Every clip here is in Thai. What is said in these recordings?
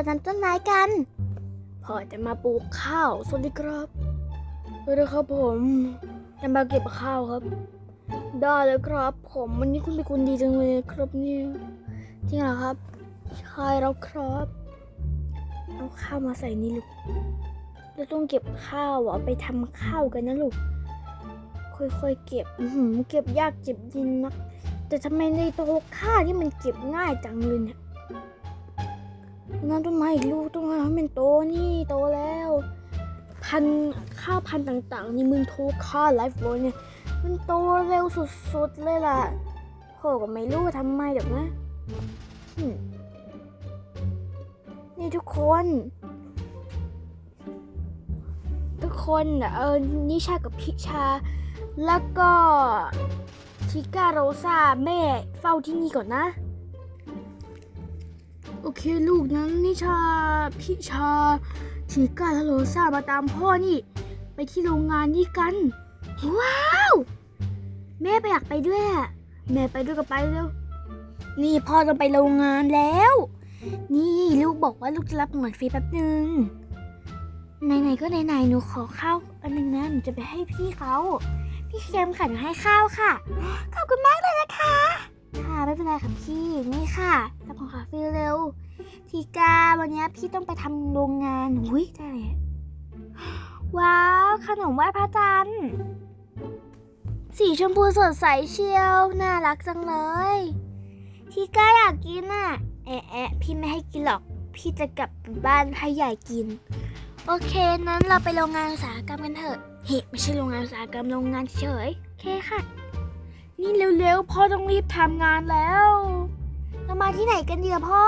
อะไรกันพ่อจะมาปลูกข้าว สวัสดีครับสวัสดีครับผมจะมาเก็บข้าวครับ ได้เลยครับ ผมวันนี้คุณเป็นคนดีจังเลยครับเนี่ยจริงเหรอครับ ใช่แล้วครับ เอาข้าวมาใส่นี่ลูกเราต้องเก็บข้าวอะเอาไปทำข้าวกันนะลูก ค่อยๆเก็บอือหือเก็บยากเก็บยินนัก แต่ทำไมในตัวข้าวที่มันเก็บง่ายจังเลยเนี่ย นั่นต้นไม้อีกลูกต้นไม้ให้มันโตนี่โตแล้ว พันข้าวพันต่างๆนี่มึงโทรค่าไลฟ์โรยเนี่ยมันโตเร็วสุดๆเลยล่ะโหก็ไม่รู้ทำไมหรอกนะนี่ทุกคน ทุกคนน่ะเออนิชากับพิชา แล้วก็ชิก้าโรซาแม่เฝ้าที่นี่ก่อนนะ เคลูกนั้นนิชาพิชาชิก้าและโรซามาตามพ่อนี่ ไปที่โรงงานนี่กัน ว้าว แม่ไปอยากไปด้วยอะแม่ไปด้วยก็ไปเร็วนี่พ่อจะไปโรงงานแล้ว นี่ลูกบอกว่าลูกจะรับหมอนฟรีแป๊บหนึ่งไหนๆก็ไหนๆหนูขอข้าวอันนึงนะหนูจะไปให้พี่เขาพี่เคมค่ะหนูให้ข้าวค่ะขอบคุณมากเลยนะคะ ค่ะไม่เป็นไรค่ะพี่นี่ค่ะ วันนี้พี่ต้องไปทำโรงงานอุ้ยได้เลยว้าวขนมไหว้พระจันทร์สีชมพูสดใสเชียว น่ารักจังเลย ที่ก้าอยากกินอะ แอะแอะพี่ไม่ให้กินหรอก พี่จะกลับบ้านให้ยายกิน โอเค นั้นเราไปโรงงานอุตสาหกรรมกันเถอะ เฮ้ไม่ใช่โรงงานอุตสาหกรรมโรงงานเฉยโอเคค่ะ นี่เร็วๆ พ่อต้องรีบทำงานแล้ว เรามาที่ไหนกันดีอะพ่อ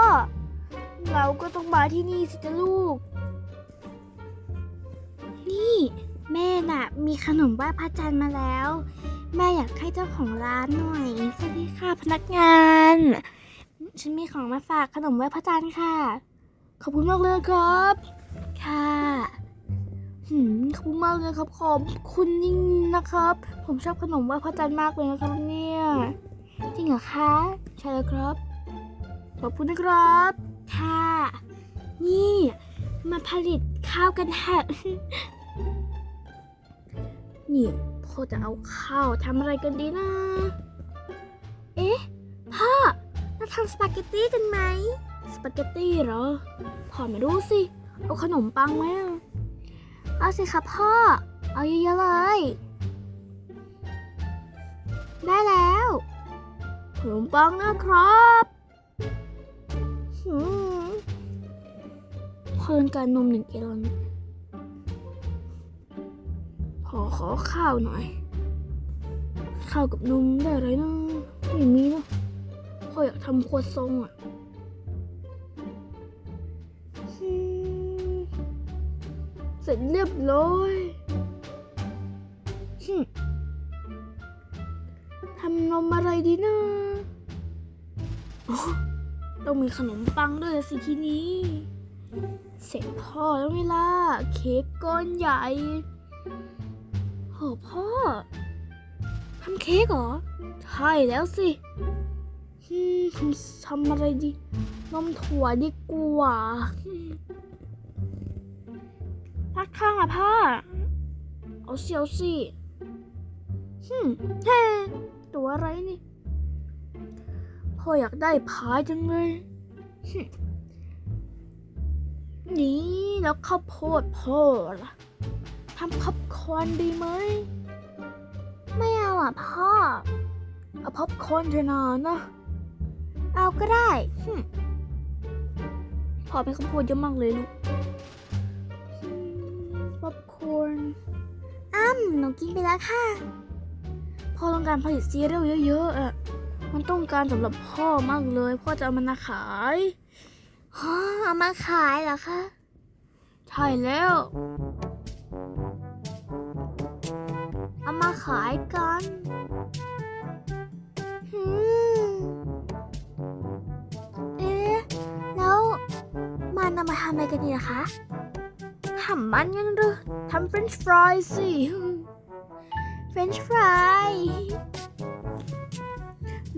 เราก็ต้องมาที่นี่สิจ้ะลูก นี่ แม่น่ะ มีขนมไหว้พระจันทร์มาแล้ว แม่อยากให้เจ้าของร้านหน่อย สวัสดีค่ะพนักงาน ฉันมีของมาฝากขนมไหว้พระจันทร์ค่ะ ขอบคุณมากเลยครับ ค่ะหืมขอบคุณมากเลยครับขอบคุณยิ่งนะครับ ผมชอบขนมไหว้พระจันทร์มากเลยนะครับเนี่ยจริงเหรอคะ ใช่แล้วครับ ขอบคุณนะครับ ค่ะ นี่มาผลิตข้าวกันเถอะนี่พ่อจะเอาข้าวทำอะไรกันดีนะ เอ๊ะ พ่อเราทำสปาเกตตี้กันไหม สปาเกตตี้เหรอ พ่อไม่รู้สิ เอาขนมปังไหมเอาสิครับพ่อ เอาเยอะๆเลย ได้แล้วขนมปังนะครับ เพิ่มการนมหนึ่งแกลลอนขอขอข้าวหน่อย ข้าวกับนมได้อะไรนะไม่มีนะพ่ออยากทำครัวซองอะเสร็จเรียบร้อยทำนมอะไรดีนะโอ้ ต้องมีขนมปังด้วยสิทีนี้ เสร็จพ่อแล้วไงล่ะ เค้กก้อนใหญ่โหพ่อทำเค้กเหรอ ใช่แล้วสิอืมทำอะไรดีนมถั่วดีกว่าพักข้างอะพ่อ เอาเสียวสิฮึมเฮ้ตัวอะไรนี่ พ่ออยากได้พายจังเลยฮึมนี่แล้วข้าวโพดพ่อล่ะทำพับคอร์นดีไหม ไม่เอาอะพ่อ เอาพับคอร์นเถอะนานะ เอาก็ได้หึพ่อเป็นข้าวโพดเยอะมากเลยลูกอืมพับคอร์นอ้ำหนูกินไปแล้วค่ะ พ่อต้องการผลิตซีเรียลเยอะๆอะ มันต้องการสำหรับพ่อมากเลย พ่อจะเอามันมาขายฮะเอามาขายเหรอคะ ใช่แล้ว เอามาขายกันหืมเอ๊ะ แล้วมันเอามาทำอะไรกันดีล่ะคะทำมันยังหรือทำเฟรนช์ฟรายสิ เฟรนช์ฟราย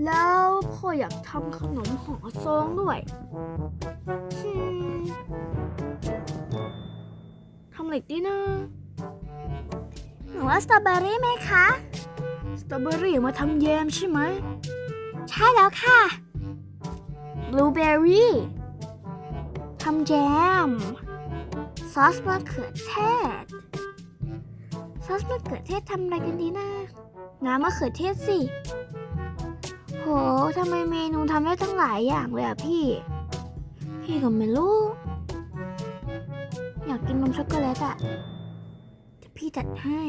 แล้วพ่ออยากทำขนมห่อซองด้วยอืมำอะไรดีนะ หนูว่าสตรอเบอรี่ไหมคะ สตรอเบอรี่มาทำแยมใช่ไหม ใช่แล้วค่ะ บลูเบอร์รี่ทำแจมซอสมะเขือเทศ ซอสมะเขือเทศทำอะไรกันดีนะ น้ำมะเขือเทศสิ โหทำไมเมนูทำได้ตั้งหลายอย่างเลยอะพี่ พี่ก็ไม่รู้ อยากกินนมช็อกโกแลตอะเดี๋ยวพี่จัดให้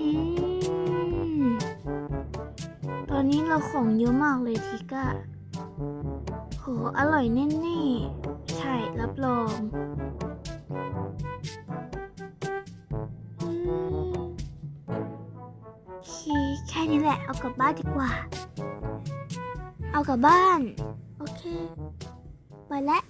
อืมตอนนี้เราของเยอะมากเลยทิกอะโห อร่อยแน่ๆ ใช่ รับรอง นี้แหละ เอากลับบ้านดีกว่า เอากลับบ้าน โอเค ไปแล้ว